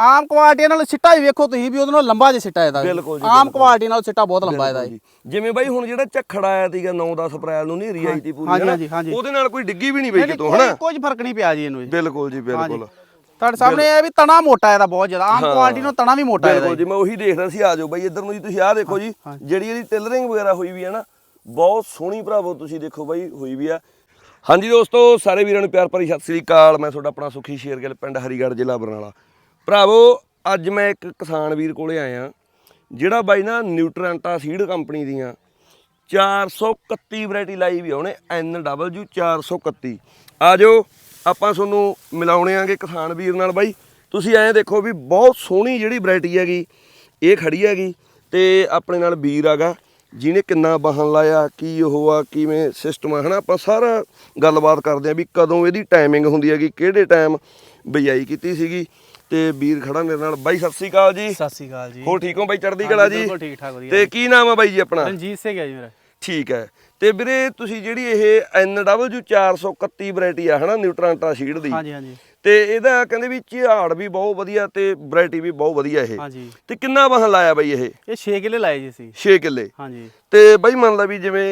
ਆਮ quality ਨਾਲ ਸਿੱਟਾ ਹੀ ਵੇਖੋ ਤੁਸੀਂ ਵੀ ਉਹਦੇ ਨਾਲ ਲੰਬਾ ਜਿਹਾ ਸਿੱਟਾ ਇਹਦਾ ਬਿਲਕੁਲ ਜੀ, ਆਮ ਕੁਆਲਿਟੀ ਨਾਲ ਸਿੱਟਾ ਬਹੁਤ ਲੰਬਾ ਇਹਦਾ ਜੀ। ਜਿਵੇਂ ਬਾਈ ਹੁਣ ਜਿਹੜਾ ਝੱਖੜ ਆਇਆ ਸੀਗਾ 9-10 ਅਪ੍ਰੈਲ ਨੂੰ ਨੇਰੀ ਆਈ ਸੀ ਪੂਰੀ ਹਾਂਜੀ? ਹਾਂਜੀ, ਹਾਂਜੀ। ਉਹਦੇ ਨਾਲ ਕੋਈ ਡਿੱਗੀ ਵੀ ਨਹੀਂ ਪਈ ਨਹੀਂ, ਕਿਤੋਂ ਕੋਈ- ਹਨਾ ਕੁਝ ਫ਼ਰਕ ਨਹੀਂ ਪਿਆ ਜੀ ਇਹਨੂੰ ਜੀ। ਬਿਲਕੁਲ ਜੀ ਬਿਲਕੁਲ। ਤੁਹਾਡੇ ਸਾਹਮਣੇ ਇਹ ਵੀ ਤਣਾ ਮੋਟਾ ਇਹਦਾ ਬਹੁਤ ਜ਼ਿਆਦਾ। ਆਮ ਕੁਆਲਿਟੀ ਨਾਲ ਤਣਾ ਵੀ ਮੋਟਾ ਇਹਦਾ ਬਿਲਕੁਲ ਜੀ। ਮੈਂ ਉਹੀ ਦੇਖ ਰਿਹਾ ਸੀ ਆ ਜਾਓ ਬਾਈ ਇੱਧਰ ਨੂੰ ਜੀ ਤੁਸੀਂ ਆਹ ਦੇਖੋ ਜੀ ਜਿਹੜੀ ਇਹਦੀ ਟੇਲਰਿੰਗ ਵਗੈਰਾ ਹੋਈ ਵੀ ਹੈ ਨਾ ਬਹੁਤ ਸੋਹਣੀ ਭਰਾਵੋ ਤੁਸੀਂ ਦੇਖੋ ਬਾਈ ਹੋਈ ਵੀ ਆ। ਹਾਂਜੀ ਦੋਸਤੋ ਸਾਰੇ ਵੀਰਾਂ ਨੂੰ ਪਿਆਰ ਭਰੀ ਸਤਿ ਸ੍ਰੀ ਅਕਾਲ। ਮੈਂ ਤੁਹਾਡਾ ਆਪਣਾ ਸੁਖੀ ਸ਼ੇਰਗਿੱਲ ਪਿੰਡ ਹਰੀਗੜ੍ਹ ਜ਼ਿਲ੍ਹਾ ਬਰਨਾਲਾ। ਭਰਾਵੋ, ਅੱਜ ਮੈਂ ਇੱਕ ਕਿਸਾਨ ਵੀਰ ਕੋਲੇ ਆਇਆ, ਜਿਹੜਾ ਬਾਈ ਨਾ ਨਿਊਟਰੈਂਟਾ ਸੀਡ ਕੰਪਨੀ ਦੀਆਂ 431 ਵੈਰਾਈਟੀ ਲਾਈ ਵੀ ਆ ਉਹਨੇ NW 431 ਆ ਜਾਓ ਆਪਾਂ ਤੁਹਾਨੂੰ ਮਿਲਾਉਣੇ ਆਂਗੇ ਕਿਸਾਨ ਵੀਰ ਨਾਲ ਬਾਈ। ਤੁਸੀਂ ਐਂ ਦੇਖੋ ਵੀ ਬਹੁਤ ਸੋਹਣੀ ਜਿਹੜੀ ਵੈਰਾਈਟੀ ਹੈਗੀ, ਇਹ ਖੜੀ ਹੈਗੀ, ਤੇ ਆਪਣੇ ਨਾਲ ਵੀਰ ਹੈਗਾ, ਜਿਹਨੇ ਕਿੰਨਾ ਵਾਹਨ ਲਾਇਆ, ਕੀ ਉਹ ਆ, ਕਿਵੇਂ ਸਿਸਟਮ ਆ, ਹਨਾ, ਆਪਾਂ ਸਾਰਾ ਗੱਲਬਾਤ ਕਰਦੇ ਆ ਵੀ ਕਦੋਂ ਇਹਦੀ ਟਾਈਮਿੰਗ ਹੁੰਦੀ ਹੈਗੀ, ਕਿਹੜੇ ਟਾਈਮ ਬਿਜਾਈ ਕੀਤੀ ਸੀਗੀ। ਤੇ ਵੀਰ ਖੜਾ ਮੇਰੇ ਨਾਲ। ਬਾਈ ਸਤਿ ਸ੍ਰੀ ਅਕਾਲ ਜੀ। ਸਤਿ ਸ੍ਰੀ ਅਕਾਲ ਜੀ। ਹੋਰ ਠੀਕ ਹੋ ਬਾਈ ਚੜ੍ਹਦੀ ਕਲਾ ਜੀ? ਬਿਲਕੁਲ ਠੀਕ ਠਾਕ ਵਧੀਆ ਤੇ ਕੀ ਨਾਮ ਆ ਬਾਈ ਜੀ ਆਪਣਾ? ਰਣਜੀਤ ਸਿੰਘ ਹੈ ਜੀ ਮੇਰਾ। ਠੀਕ ਹੈ। ਤੇ ਵੀਰੇ ਤੁਸੀਂ ਜਿਹੜੀ ਇਹ NW 431 ਵੈਰਾਈਟੀ ਆ ਹਨਾ ਨਿਊਟਰੈਂਟਾ ਸ਼ੀਡ ਦੀ। ਹਾਂਜੀ ਹਾਂਜੀ। ਤੇ ਇਹਦਾ ਕਹਿੰਦੇ ਵੀ ਝਾੜ ਵੀ ਬਹੁਤ ਵਧੀਆ ਤੇ ਵੈਰਾਈਟੀ ਵੀ ਬਹੁਤ ਵਧੀਆ ਇਹ। ਹਾਂਜੀ। ਤੇ ਕਿੰਨਾ ਵਾਹਨ ਲਾਇਆ ਬਾਈ ਇਹ? ਇਹ 6 ਕਿੱਲੇ ਲਾਏ ਜੀ ਸੀ 6 ਕਿੱਲੇ। ਹਾਂਜੀ। ਤੇ ਬਾਈ ਮੰਨ ਲਾ ਵੀ ਜਿਵੇਂ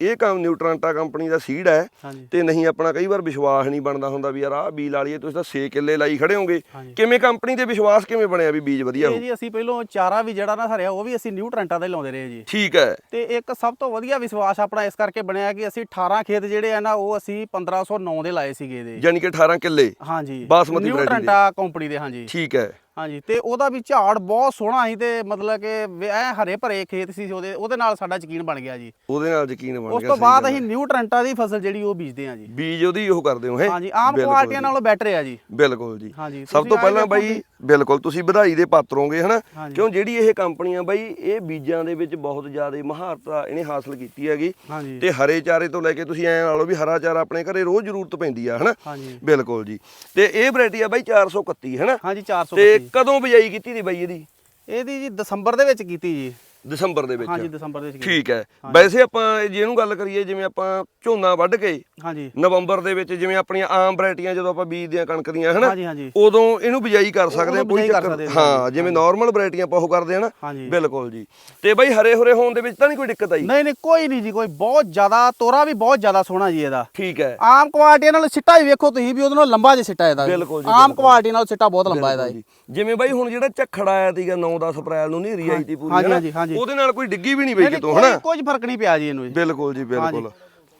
ਇਹ ਕੰਮ ਨਿਊਟਰੈਂਟਾ ਕੰਪਨੀ ਦਾ ਸੀਡ ਹੈ ਤੇ ਨਹੀਂ ਆਪਣਾ ਕਈ ਵਾਰ ਵਿਸ਼ਵਾਸ ਨਹੀਂ ਬਣਦਾ ਹੁੰਦਾ ਵੀ ਯਾਰ ਆਹ ਬੀਜ ਲਾ ਲਈਏ ਤੁਸੀਂ ਤਾਂ 6 ਕਿੱਲੇ ਲਾਈ ਖੜੇ ਹੋਗੇ। ਕਿਵੇਂ ਕੰਪਨੀ ਤੇ ਵਿਸ਼ਵਾਸ ਕਿਵੇਂ ਬਣਿਆ ਵੀ ਬੀਜ ਵਧੀਆ ਹੋ ਜੀ ਅਸੀਂ ਪਹਿਲੋਂ ਚਾਰਾ ਵੀ ਜਿਹੜਾ ਨਾ ਹਰਿਆ ਉਹ ਵੀ ਅਸੀਂ ਨਿਊ ਟਰੈਂਟਾਂ ਦਾ ਲਾਉਂਦੇ ਰਹੇ ਜੀ। ਠੀਕ ਹੈ। ਤੇ ਇੱਕ ਸਭ ਤੋਂ ਵਧੀਆ ਵਿਸ਼ਵਾਸ ਆਪਣਾ ਇਸ ਕਰਕੇ ਬਣਿਆ ਕਿ ਅਸੀਂ 18 ਖੇਤ ਜਿਹੜੇ ਆ ਨਾ ਉਹ ਅਸੀਂ 1509 ਦੇ ਲਾਏ ਸੀਗੇ ਇਹਦੇ। ਯਾਨੀ ਕਿ 18 ਕਿੱਲੇ ਹਾਂਜੀ। ਬਾਸਮਤੀ ਨਿਊ variety ਦੇ। ਟਰੈਂਟਾ ਕੰਪਨੀ ਦੇ ਹਾਂਜੀ। ਠੀਕ ਹੈ। ਹਾਂਜੀ ਤੇ ਉਹਦਾ ਵੀ ਝਾੜ ਬਹੁਤ ਸੋਹਣਾ ਸੀ ਤੇ ਮਤਲਬ ਕਿ ਐ ਹਰੇ ਭਰੇ ਖੇਤ ਸੀ ਉਹਦੇ ਉਹਦੇ ਨਾਲ ਸਾਡਾ ਯਕੀਨ ਬਣ ਗਿਆ ਜੀ। ਉਹਦੇ ਨਾਲ ਯਕੀਨ ਬਣ ਗਿਆ ਉਸ ਤੋਂ ਸਹੀ ਬਾਅਦ ਗੱਲ ਅਸੀਂ ਨਿਊ ਟਰੈਂਟਾ ਦੀ ਫਸਲ ਜਿਹੜੀ ਉਹ ਬੀਜਦੇ ਹਾਂ ਜੀ। ਬੀਜ ਉਹਦੀ ਉਹ ਕਰਦੇ ਹੋ ਹੈ? ਹਾਂਜੀ ਆਮ ਕੁਆਲਿਟੀਆਂ ਨਾਲੋਂ ਬੈਟਰ ਆ ਜੀ। ਬਿਲਕੁਲ ਜੀ। ਹਾਂਜੀ ਸਭ ਤੁਸੀਂ ਤੋਂ ਆਹ ਪਹਿਲਾਂ ਦੇਖੋ ਬਾਈ ਬਿਲਕੁਲ ਤੁਸੀਂ ਵਧਾਈ ਦੇ ਪਾਤਰ ਹੋਗੇ ਹਨਾ? ਹਾਂਜੀ। ਕਿਉਂ ਜਿਹੜੀ ਇਹ ਕੰਪਨੀਆਂ ਬਾਈ ਇਹ ਬੀਜਾਂ ਦੇ ਵਿੱਚ ਬਹੁਤ ਜ਼ਿਆਦਾ ਮਹਾਰਤਾ ਇਹਨੇ ਹਾਸਲ ਕੀਤੀ ਹੈਗੀ। ਹਾਂਜੀ। ਤੇ ਹਰੇ ਚਾਰੇ ਤੋਂ ਲੈ ਕੇ ਤੁਸੀਂ ਐਂ ਲਾ ਲਓ ਵੀ ਹਰਾ ਚਾਰਾ ਆਪਣੇ ਘਰੇ ਰੋਜ਼ ਜ਼ਰੂਰਤ ਪੈਂਦੀ ਆ ਹਨਾ? ਹਾਂਜੀ। ਬਿਲਕੁਲ ਜੀ। ਤੇ ਇਹ ਵੈਰਾਈਟੀ ਆ ਬਾਈ 431 ਹਨਾ? ਹਾਂਜੀ 400 ਤੇ ਕਦੋਂ ਬਿਜਾਈ ਕੀਤੀ ਦੀ ਬਾਈ ਇਹਦੀ? ਇਹਦੀ ਜੀ ਦਸੰਬਰ ਦੇ ਵਿੱਚ ਕੀਤੀ ਜੀ। ਦਸੰਬਰ ਦੇ ਵਿੱਚ। ਹਾਂਜੀ ਦਸੰਬਰ ਦੇ ਵਿੱਚ ਠੀਕ ਹੈ। ਵੈਸੇ ਆਪਾਂ ਜੇ ਇਹਨੂੰ ਗੱਲ ਕਰੀਏ ਜਿਵੇਂ ਆਪਾਂ ਝੋਨਾ ਵੱਢ ਕੇ ਹਾਂਜੀ। ਨਵੰਬਰ ਦੇ ਵਿੱਚ ਜਿਵੇਂ ਆਪਣੀਆਂ ਆਮ ਵੈਰਾਈਟੀਆਂ ਜਦੋਂ ਆਪਾਂ ਬੀਜਦੇ ਆ ਕਣਕ ਦੀਆਂ ਹਨਾ? ਉਦੋਂ ਇਹਨੂੰ ਬਿਜਾਈ ਕਰ ਸਕਦੇ ਆ ਕੋਈ ਚੱਕਰ ਹਾਂ, ਜਿਵੇਂ ਨਾਰਮਲ ਵੈਰਾਈਟੀਆਂ ਆਪਾਂ ਉਹ ਕਰਦੇ ਆ ਨਾ। ਬਿਲਕੁਲ ਜੀ। ਤੇ ਬਾਈ ਹਰੇ ਹਰੇ ਹੋਣ ਦੇ ਵਿੱਚ ਤਾਂ ਨਹੀਂ ਕੋਈ ਦਿੱਕਤ ਆਈ? ਨਹੀਂ ਨਹੀਂ ਕੋਈ ਨਹੀਂ ਜੀ ਕੋਈ ਬਹੁਤ ਜ਼ਿਆਦਾ ਤੋਰਾ ਵੀ ਬਹੁਤ ਜ਼ਿਆਦਾ ਸੋਹਣਾ ਜੀ ਇਹਦਾ। ਠੀਕ ਹੈ। ਆਮ ਕੁਆਲਿਟੀ ਨਾਲ ਸਿੱਟਾ ਹੀ ਵੇਖੋ ਤੁਸੀਂ ਵੀ ਉਹਦੇ ਨਾਲ ਲੰਬਾ ਜਿਹਾ ਸਿੱਟਾ ਇਹਦਾ। ਬਿਲਕੁਲ ਜੀ, ਆਮ ਕੁਆਲਿਟੀ ਨਾਲ ਸਿੱਟਾ ਬਹੁਤ ਲੰਬਾ ਇਹਦਾ ਜਿਵੇਂ ਬਾਈ ਹੁਣ ਜਿਹੜਾ ਝੱਖੜ ਆਇਆ ਸੀਗਾ 9-10 ਅਪ੍ਰੈਲ ਨੂੰ ਨੇਰੀ ਆਈ ਸੀ ਪੂਰੀ ਹਾਂਜੀ? ਹਾਂਜੀ, ਹਾਂਜੀ। ਉਹਦੇ ਨਾਲ ਕੋਈ ਡਿੱਗੀ ਵੀ ਨਹੀਂ ਪਈ ਕਿਤੋਂ ਕੋਈ- ਹਨਾ? ਕੁਝ ਫ਼ਰਕ ਨਹੀਂ ਪਿਆ ਜੀ ਇਹਨੂੰ ਜੀ। ਬਿਲਕੁਲ ਜੀ ਬਿਲਕੁਲ।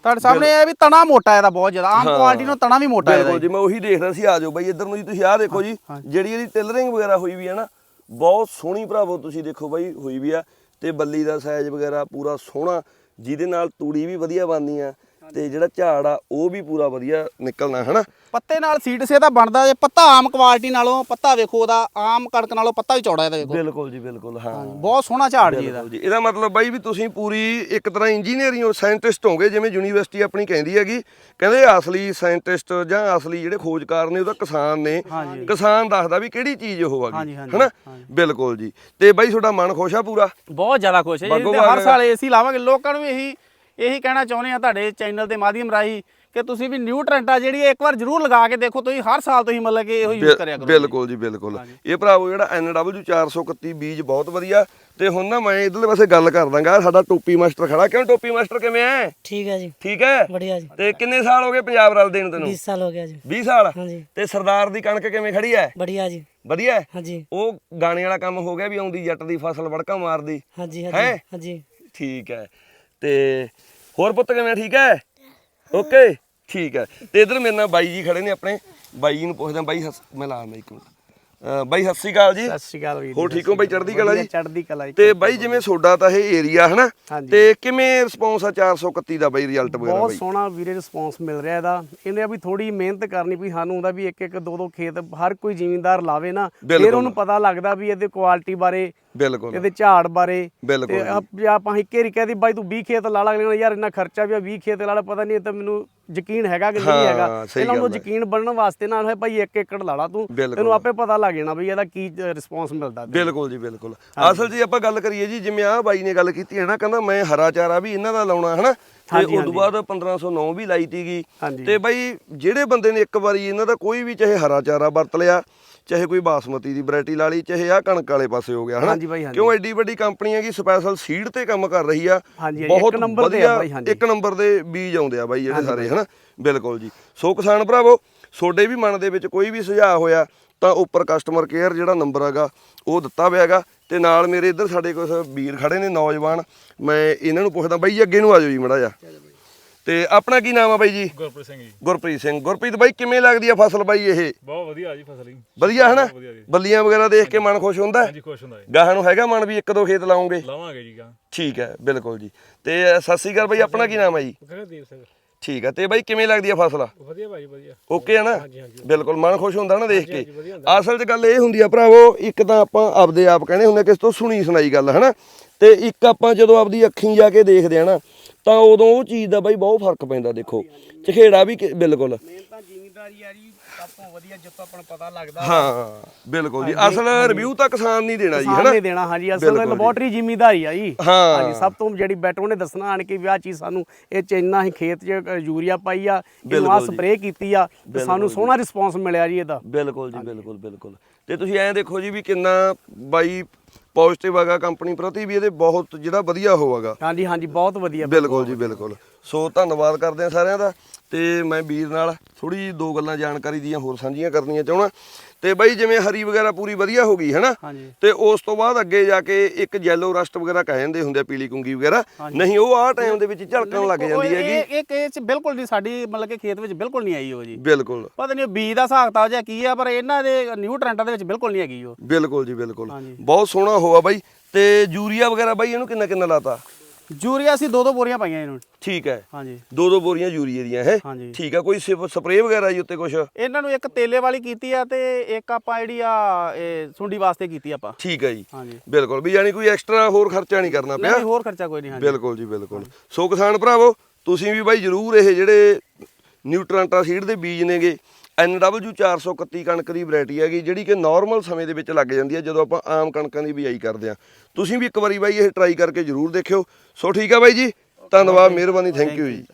ਤੁਹਾਡੇ ਸਾਹਮਣੇ ਇਹ ਵੀ ਤਣਾ ਮੋਟਾ ਇਹਦਾ ਬਹੁਤ ਜ਼ਿਆਦਾ। ਆਮ ਕੁਆਲਿਟੀ ਨਾਲ ਤਣਾ ਵੀ ਮੋਟਾ ਇਹਦਾ ਬਿਲਕੁਲ ਜੀ। ਮੈਂ ਉਹੀ ਦੇਖ ਰਿਹਾ ਸੀ ਆ ਜਾਓ ਬਾਈ ਇੱਧਰ ਨੂੰ ਜੀ ਤੁਸੀਂ ਆਹ ਦੇਖੋ ਜੀ ਜਿਹੜੀ ਇਹਦੀ ਟੇਲਰਿੰਗ ਵਗੈਰਾ ਹੋਈ ਵੀ ਹੈ ਨਾ ਬਹੁਤ ਸੋਹਣੀ ਭਰਾਵੋ ਤੁਸੀਂ ਦੇਖੋ ਬਾਈ ਹੋਈ ਵੀ ਆ। ਤੇ ਬੱਲੀ ਦਾ ਸਾਈਜ਼ ਵਗੈਰਾ ਪੂਰਾ ਸੋਹਣਾ ਜਿਹਦੇ ਨਾਲ ਤੂੜੀ ਵੀ ਵਧੀਆ ਬਣਦੀ ਆ। ਤੇ ਜਿਹੜਾ ਝਾੜ ਆ ਉਹ ਵੀ ਪੂਰਾ ਵਧੀਆ ਨਿਕਲਣਾ ਹਨਾ? ਪੱਤੇ ਨਾਲ ਸੀਡ ਸੇ ਦਾ ਬਣਦਾ ਜੇ ਪੱਤਾ ਆਮ ਕੁਆਲਿਟੀ ਨਾਲੋਂ ਪੱਤਾ ਵੇਖੋ ਉਹਦਾ ਆਮ ਕਣਕ ਨਾਲੋਂ ਪੱਤਾ ਵੀ ਚੌੜਾ ਇਹਦਾ ਵੇਖੋ ਬਿਲਕੁਲ ਜੀ ਬਿਲਕੁਲ ਹਾਂ। ਬਹੁਤ ਸੋਹਣਾ ਝਾੜ ਜੀ ਇਹਦਾ। ਇਹਦਾ ਮਤਲਬ ਬਾਈ ਵੀ ਤੁਸੀਂ ਪੂਰੀ ਇੱਕ ਤਰ੍ਹਾਂ ਇੰਜੀਨੀਅਰਿੰਗ ਹੋ ਸਾਇੰਟਿਸਟ ਹੋਗੇ ਜਿਵੇਂ ਯੂਨੀਵਰਸਿਟੀ ਆਪਣੀ ਕਹਿੰਦੀ ਹੈਗੀ। ਕਹਿੰਦੇ ਅਸਲੀ ਸਾਇੰਟਿਸਟ ਜਾਂ ਅਸਲੀ ਜਿਹੜੇ ਖੋਜਕਾਰ ਨੇ ਉਹਦਾ ਕਿਸਾਨ ਨੇ। ਕਿਸਾਨ ਦੱਸਦਾ ਵੀ ਕਿਹੜੀ ਚੀਜ਼ ਉਹ ਹੈਗੀ ਹਨਾ। ਬਿਲਕੁਲ ਜੀ। ਤੇ ਬਾਈ ਤੁਹਾਡਾ ਮਨ ਖੁਸ਼ ਆ ਪੂਰਾ? ਬਹੁਤ ਜ਼ਿਆਦਾ ਖੁਸ਼ ਹੈ ਜੀ ਤੇ ਹਰ ਸਾਲ ਏਸੀ ਲਾਵਾਂਗੇ ਲੋਕਾਂ ਨੂੰ ਵੀ ਇਹੀ ਇਹੀ ਕਹਿਣਾ ਚਾਹੁੰਦੇ ਆ ਤੁਹਾਡੇ ਚੈਨਲ ਦੇ ਮਾਧਿਅਮ ਰਾਹੀਂ ਕਿ ਤੁਸੀਂ ਵੀ ਨਿਊ ਟ੍ਰੈਂਟਾ ਜਿਹੜੀ ਇੱਕ ਵਾਰ ਜ਼ਰੂਰ ਲਗਾ ਕੇ ਦੇਖੋ ਤੁਸੀਂ ਹਰ ਸਾਲ ਤੁਸੀਂ ਮਤਲਬ ਕਿ ਇਹੋ ਯੂਜ਼ ਕਰਿਆ ਕਰੋ। ਬਿਲਕੁਲ ਜੀ ਬਿਲਕੁਲ। ਇਹ ਭਰਾਵੋ ਜਿਹੜਾ NW 431 ਬੀਜ ਬਹੁਤ ਵਧੀਆ ਤੇ ਹੁਣ ਨਾ ਮੈਂ ਇਧਰਲੇ ਪਾਸੇ ਗੱਲ ਕਰ ਦਾਂਗਾ ਸਾਡਾ ਟੋਪੀ ਮਾਸਟਰ ਖੜਾ। ਕਿਉਂ ਟੋਪੀ ਮਾਸਟਰ ਕਿਵੇਂ ਐ? ਠੀਕ ਹੈ ਜੀ। ਠੀਕ ਹੈ ਵਧੀਆ ਜੀ। ਤੇ ਕਿੰਨੇ ਸਾਲ ਹੋ ਗਏ ਪੰਜਾਬ ਰਲ ਦੇਣ ਤੈਨੂੰ? 20 ਸਾਲ ਹੋ ਗਿਆ ਜੀ। 20 ਸਾਲ? ਹਾਂਜੀ। ਤੇ ਸਰਦਾਰ ਦੀ ਕਣਕ ਕਿਵੇਂ ਖੜੀ ਹੈ ਵਧੀਆ ਜੀ। ਵਧੀਆ ਹਾਂਜੀ। ਉਹ ਗਾਣੇ ਵਾਲਾ ਕੰਮ ਹੋ ਗਿਆ ਵੀ ਆਉਂਦੀ ਜੱਟ ਦੀ ਫਸਲ ਵੜਕਾ ਮਾਰਦੀ। ਹਾਂਜੀ ਹਾਂਜੀ। ਠੀਕ ਹੈ ਤੇ ਹੋਰ ਪੁੱਤ ਕਿਵੇਂ ਠੀਕ ਹੈ? ਓਕੇ ਠੀਕ ਹੈ। ਤੇ ਇਧਰ ਮੇਰੇ ਨਾਲ ਬਾਈ ਜੀ ਖੜੇ ਨੇ ਆਪਣੇ। ਬਾਈ ਜੀ ਨੂੰ ਪੁੱਛਦਾ ਬਾਈ ਹੱਸ- ਮੈਂ ਲਾ ਮੈਂ ਇੱਕ ਮਿੰਟ। ਬਾਈ ਸਤਿ ਸ਼੍ਰੀ ਅਕਾਲ ਜੀ। ਸਤਿ ਸ਼੍ਰੀ ਅਕਾਲ ਵੀਰ ਹੋਰ ਠੀਕ ਹੋ ਬਾਈ ਚੜ੍ਹਦੀ ਕਲਾ ਜੀ? ਚੜ੍ਹਦੀ ਕਲਾ ਜੀ ਤੇ ਬਾਈ ਜਿਵੇਂ ਸੋਡਾ ਤਾਂ ਇਹ ਏਰੀਆ ਹਨਾ। ਤੇ ਕਿਵੇਂ ਰਿਸਪੌਂਸ ਆ 431 ਦਾ ਬਾਈ ਰਿਜ਼ਲਟ ਵਗੈਰਾ ਬਹੁਤ ਬਾਈ? ਸੋਹਣਾ ਵੀਰੇ ਰਿਸਪੌਂਸ ਮਿਲ ਰਿਹਾ ਇਹਦਾ। ਇਹਨੇ ਵੀ ਥੋੜੀ ਮਿਹਨਤ ਕਰਨੀ ਵੀ ਸਾਨੂੰ ਹੁੰਦਾ ਵੀ ਇੱਕ ਇੱਕ ਦੋ ਦੋ ਖੇਤ ਹਰ ਕੋਈ ਜ਼ਿਮੀਂਦਾਰ ਲਾਵੇ ਨਾ ਫਿਰ। ਉਹਨੂੰ ਪਤਾ ਲੱਗਦਾ ਵੀ ਇਹਦੇ ਕੁਆਲਿਟੀ ਬਾਰੇ ਬਿਲਕੁਲ। ਇਹਦੇ ਝਾੜ ਬਾਰੇ। ਬਿਲਕੁਲ ਆਪ- ਜੇ ਆਪਾਂ ਇੱਕੇ ਰੀ ਕਹਦੀ ਬਾਈ ਤੂੰ 20 ਖੇਤ ਲਾ ਲਾ ਯਾਰ ਇੰਨਾ ਖਰਚਾ ਵੀ ਆ 20 ਖੇਤ ਲਾ ਲਾ ਪਤਾ ਨਹੀਂ ਇਹ ਤਾਂ ਮੈਨੂੰ ਯਕੀਨ ਹੈਗਾ ਕਿ ਨਹੀਂ ਹਾਂ, ਹੈਗਾ ਇਹਨਾਂ ਨੂੰ ਹੈ। ਯਕੀਨ ਬਣਨ ਵਾਸਤੇ ਨਾਲ ਹੈ ਭਾਈ ਇੱਕ ਏਕੜ ਲਾ ਲਾ ਤੂੰ। ਤੈਨੂੰ ਆਪੇ ਪਤਾ ਲੱਗ ਜਾਣਾ ਵੀ ਇਹਦਾ ਕੀ ਰਿਸਪੌਂਸ ਮਿਲਦਾ। ਬਿਲਕੁਲ ਜੀ ਬਿਲਕੁਲ ਅਸਲ ਜੀ ਆਪਾਂ ਗੱਲ ਕਰੀਏ ਜੀ ਜਿਵੇਂ ਆਹ ਬਾਈ ਨੇ ਗੱਲ ਕੀਤੀ ਹੈ ਨਾ ਕਹਿੰਦਾ ਮੈਂ ਹਰਾ ਚਾਰਾ ਵੀ ਇਹਨਾਂ ਦਾ ਲਾਉਣਾ ਹਨਾ ਤੇ ਉਸ ਤੋਂ ਬਾਅਦ 1509 ਵੀ ਲਾਈ ਤੀਗੀ। ਤੇ ਬਾਈ ਜਿਹੜੇ ਬੰਦੇ ਨੇ ਇੱਕ ਵਾਰੀ ਇਹਨਾਂ ਦਾ ਕੋਈ ਵੀ ਚਾਹੇ ਹਰਾ ਚਾਰਾ ਵਰਤ ਲਿਆ ਚਾਹੇ ਕੋਈ ਬਾਸਮਤੀ ਦੀ ਵੈਰਾਈਟੀ ਲਾ ਲਈ ਚਾਹੇ ਆ ਕਣਕ ਵਾਲੇ ਪਾਸੇ ਹੋ ਗਿਆ ਹਨਾ। ਕਿਉਂ ਐਡੀ ਵੱਡੀ ਕੰਪਨੀ ਹੈਗੀ ਸਪੈਸ਼ਲ ਸੀਡ ਤੇ ਕੰਮ ਕਰ ਰਹੀ ਆ। ਬਹੁਤ ਵਧੀਆ। ਇੱਕ ਨੰਬਰ ਦੇ ਬੀਜ ਆਉਂਦੇ ਆ ਬਾਈ ਜਿਹੜੇ ਸਾਰੇ ਹਨਾ? ਬਿਲਕੁਲ ਜੀ। ਸੋ ਕਿਸਾਨ ਭਰਾਵੋ ਤੁਹਾਡੇ ਵੀ ਮਨ ਦੇ ਵਿੱਚ ਕੋਈ ਵੀ ਸੁਝਾਅ ਹੋਇਆ ਤਾਂ ਉੱਪਰ ਕਸਟਮਰ ਕੇਅਰ ਜਿਹੜਾ ਨੰਬਰ ਹੈਗਾ ਉਹ ਦਿੱਤਾ ਹੋਇਆ ਹੈਗਾ ਤੇ ਨਾਲ ਮੇਰੇ ਇੱਧਰ ਸਾਡੇ ਕੁਝ ਵੀਰ ਖੜੇ ਨੇ ਨੌਜਵਾਨ ਮੈਂ ਇਹਨਾਂ ਨੂੰ ਪੁੱਛਦਾ ਬਾਈ ਜੀ ਅੱਗੇ ਨੂੰ ਆ ਜਾਓ ਜੀ ਮੜਾ ਜਾ ਤੇ ਆਪਣਾ ਕੀ ਨਾਮ ਆ ਬਾਈ ਜੀ? ਗੁਰਪ੍ਰੀਤ ਸਿੰਘ ਜੀ। ਗੁਰਪ੍ਰੀਤ ਸਿੰਘ। ਗੁਰਪ੍ਰੀਤ ਬਾਈ ਕਿਵੇਂ ਲੱਗਦੀ ਆ ਫਸਲ ਬਾਈ ਇਹ? ਬਹੁਤ ਵਧੀਆ ਜੀ ਫਸਲ ਜੀ। ਵਧੀਆ ਵਧੀਆ ਜੀ। ਬੱਲੀਆਂ ਵਗੈਰਾ ਦੇਖ ਕੇ ਮਨ ਖੁਸ਼ ਹੁੰਦਾ? ਹੈ? ਹਾਂਜੀ ਖੁਸ਼ ਹੁੰਦਾ ਜੀ। ਗਾਹਾਂ ਨੂੰ ਹੈਗਾ ਮਨ ਵੀ ਇੱਕ ਦੋ ਖੇਤ ਲਾਉਂਗੇ ਲਾਵਾਂਗੇ ਜੀ ਗਾ ਠੀਕ ਹੈ ਬਿਲਕੁਲ ਜੀ। ਤੇ ਸਤਿ ਸ਼੍ਰੀ ਅਕਾਲ ਬਾਈ ਆਪਣਾ ਕੀ ਨਾਮ ਹੈ ਜੀ? ਗਗਨਦੀਪ ਸਿੰਘ। ਠੀਕ ਹੈ ਤੇ ਬਾਈ ਕਿਵੇਂ ਲੱਗਦੀ ਆ ਫਸਲ? ਵਧੀਆ ਭਾਈ ਵਧੀਆ। ਓਕੇ ਹੈ ਨਾ? ਬਿਲਕੁਲ ਮਨ ਖੁਸ਼ ਹੁੰਦਾ ਨਾ ਦੇਖ ਕੇ। ਅਸਲ 'ਚ ਗੱਲ ਇਹ ਹੁੰਦੀ ਆ ਭਰਾਵੋ ਇੱਕ ਤਾਂ ਆਪਾਂ ਆਪਦੇ ਆਪ ਕਹਿੰਦੇ ਹੁੰਦੇ ਕਿਸ ਤੋਂ ਸੁਣੀ ਸੁਣਾਈ ਗੱਲ ਹਨਾ? ਤੇ ਇੱਕ ਆਪਾਂ ਜਦੋਂ ਆਪਦੀ ਅੱਖੀਂ ਜਾ ਕੇ ਦੇਖਦੇ ਆ ਨਾ ਤਾਂ ਉਦੋਂ ਉਹ ਚੀਜ਼ ਦਾ ਬਾਈ ਬਹੁਤ ਫ਼ਰਕ ਪੈਂਦਾ ਦੇਖੋ। ਚਖੇੜਾ ਵੀ ਬਿਲਕੁਲ। ਮੇਨ ਤਾਂ ਜ਼ਿਮੀਦਾਰੀ ਆ ਜੀ ਸਭ ਤੋਂ ਵਧੀਆ ਜਿੱਥੋਂ ਆਪਾਂ ਨੂੰ ਪਤਾ ਲੱਗਦਾ ਹਾਂ ਬਿਲਕੁਲ ਜੀ। ਅਸਲ ਰਿਵਿਊ ਤਾਂ ਕਿਸਾਨ ਨਹੀਂ ਦੇਣਾ ਜੀ ਹਨਾ? ਸਾਹਮਣੇ ਦੇਣਾ ਹਾਂਜੀ। ਅਸਲ। ਲੈਬੋਰਟਰੀ ਜ਼ਿਮੀਦਾਰੀ ਆ ਜੀ। ਹਾਂ। ਸਭ ਤੋਂ ਜਿਹੜੀ ਬੈਟਰ ਉਹਨੇ ਦੱਸਣਾ ਆਣ ਕੇ ਵੀ ਆਹ ਚੀਜ਼ ਸਾਨੂੰ ਇਹ ਚ ਇੰਨਾ ਹੀ ਖੇਤ 'ਚ ਅ, ਯੂਰੀਆ ਪਾਈ ਆ ਇਹਨੂੰ ਬਿਲਕੁਲ ਜੀ। ਸਪਰੇਅ ਕੀਤੀ ਆ ਤੇ ਸਾਨੂੰ ਸੋਹਣਾ ਰਿਸਪੌਂਸ ਮਿਲਿਆ ਜੀ ਇਹਦਾ। ਬਿਲਕੁਲ ਜੀ ਬਿਲਕੁਲ ਬਿਲਕੁਲ। ਤੇ ਤੁਸੀਂ ਐਂ ਦੇਖੋ ਜੀ ਵੀ ਕਿੰਨਾ ਬਾਈ ਪੋਜ਼ਿਟਿਵ ਹੈਗਾ ਕੰਪਨੀ ਪ੍ਰਤੀ ਵੀ ਇਹਦੇ ਬਹੁਤ ਜਿਹੜਾ ਵਧੀਆ ਹੋਵੇਗਾ ਹਾਂਜੀ ਹਾਂਜੀ ਬਹੁਤ ਵਧੀਆ ਬਿਲਕੁਲ ਜੀ ਬਿਲਕੁਲ। ਸੋ ਧੰਨਵਾਦ ਕਰਦੇ ਆ ਸਾਰਿਆਂ ਦਾ ਤੇ ਮੈਂ ਵੀਰ ਨਾਲ ਥੋੜੀ ਦੋ ਗੱਲਾਂ ਜਾਣਕਾਰੀ ਦੀਆਂ ਹੋਰ ਸਾਂਝੀਆਂ ਕਰਨੀਆਂ ਚਾਹਣਾ ਤੇ ਬਾਈ ਜਿਵੇਂ ਹਰੀ ਵਗੈਰਾ ਪੂਰੀ ਵਧੀਆ ਹੋ ਗਈ ਹੈਨਾ ਤੇ ਉਸ ਤੋਂ ਬਾਅਦ ਅੱਗੇ ਜਾ ਕੇ ਇੱਕ ਯੈਲੋ ਰਸਟ ਵਗੈਰਾ ਕਹਿ ਜਾਂਦੇ ਹੁੰਦੇ ਆ ਪੀਲੀ ਕੁੰਗੀ ਵਗੈਰਾ। ਨਹੀਂ ਉਹ ਆਹ ਟਾਈਮ ਦੇ ਵਿੱਚ ਝਲਕਣ ਲੱਗ ਜਾਂਦੀ ਹੈਗੀ। ਇਹ ਇਹ ਚ ਬਿਲਕੁਲ ਨਹੀਂ ਸਾਡੀ ਮਤਲਬ ਕਿ ਖੇਤ ਵਿੱਚ ਬਿਲਕੁਲ ਨਹੀਂ ਆਈ ਉਹ ਜੀ। ਬਿਲਕੁਲ। ਪਤਾ ਨਹੀਂ ਉਹ ਬੀਜ ਦਾ ਹਿਸਾਬ ਕਿਤਾਬ ਜਾਂ ਕੀ ਆ ਪਰ ਇਹਨਾਂ ਦੇ ਨਿਊਟ੍ਰੈਂਟਾਂ ਦੇ ਵਿੱਚ ਬਿਲਕੁਲ ਨਹੀਂ ਹੈਗੀ ਉਹ। ਬਿਲਕੁਲ ਜੀ ਬਿਲਕੁਲ। ਬਹੁਤ ਸੋਹਣਾ ਹੋਆ ਬਾਈ। ਤੇ ਯੂਰੀਆ ਵਗੈਰਾ ਬਾਈ ਇਹਨੂੰ ਕਿੰਨਾ ਕਿੰਨਾ ਲਾਤਾ? ਯੂਰੀਆ ਅਸੀਂ ਦੋ ਦੋ ਬੋਰੀਆਂ ਪਾਈਆਂ ਇਹਨੂੰ ਠੀਕ ਹੈ। ਹਾਂਜੀ। ਦੋ ਦੋ ਬੋਰੀਆਂ ਯੂਰੀਏ ਦੀਆਂ ਹੈ? ਹਾਂਜੀ। ਠੀਕ ਹੈ ਕੋਈ ਸਪਰੇਅ ਵਗੈਰਾ ਜੀ ਉੱਤੇ ਕੁਛ? ਇਹਨਾਂ ਨੂੰ ਇੱਕ ਤੇਲੇ ਵਾਲੀ ਕੀਤੀ ਆ ਤੇ ਇੱਕ ਆਪਾਂ ਜਿਹੜੀ ਆ ਇਹ ਸੁੰਡੀ ਵਾਸਤੇ ਕੀਤੀ ਆਪਾਂ। ਠੀਕ ਹੈ ਜੀ। ਹਾਂਜੀ। ਬਿਲਕੁਲ ਵੀ ਯਾਨੀ ਕੋਈ ਐਕਸਟਰਾ ਹੋਰ ਖਰਚਾ ਨਹੀਂ ਕਰਨਾ ਪਿਆ? ਨਹੀਂ ਹੋਰ ਖਰਚਾ ਕੋਈ ਨਹੀਂ ਹਾਂਜੀ। ਬਿਲਕੁਲ ਜੀ ਬਿਲਕੁਲ। ਸੋ ਕਿਸਾਨ ਭਰਾਵੋ ਤੁਸੀਂ ਵੀ ਬਾਈ ਜਰੂਰ ਇਹ ਜਿਹੜੇ ਨਿਊਟ੍ਰਾਂਟਾ ਸੀਡ ਦੇ ਬੀਜ ਨੇਗੇ NW 431 ਕਣਕ ਦੀ ਵੈਰਾਈਟੀ ਹੈਗੀ, ਜਿਹੜੀ ਕਿ ਨਾਰਮਲ ਸਮੇਂ ਦੇ ਵਿੱਚ ਲੱਗ ਜਾਂਦੀ ਹੈ, ਜਦੋਂ ਆਪਾਂ ਆਮ ਕਣਕਾਂ ਦੀ ਬਿਜਾਈ ਕਰਦੇ ਆ ਤੁਸੀਂ ਵੀ ਇੱਕ ਵਾਰੀ ਬਾਈ ਇਹ ਟਰਾਈ ਕਰਕੇ ਜਰੂਰ ਦੇਖਿਓ। ਸੋ ਠੀਕ ਆ ਬਾਈ ਜੀ, ਧੰਨਵਾਦ, ਮਿਹਰਬਾਨੀ ਥੈਂਕ ਯੂ ਜੀ।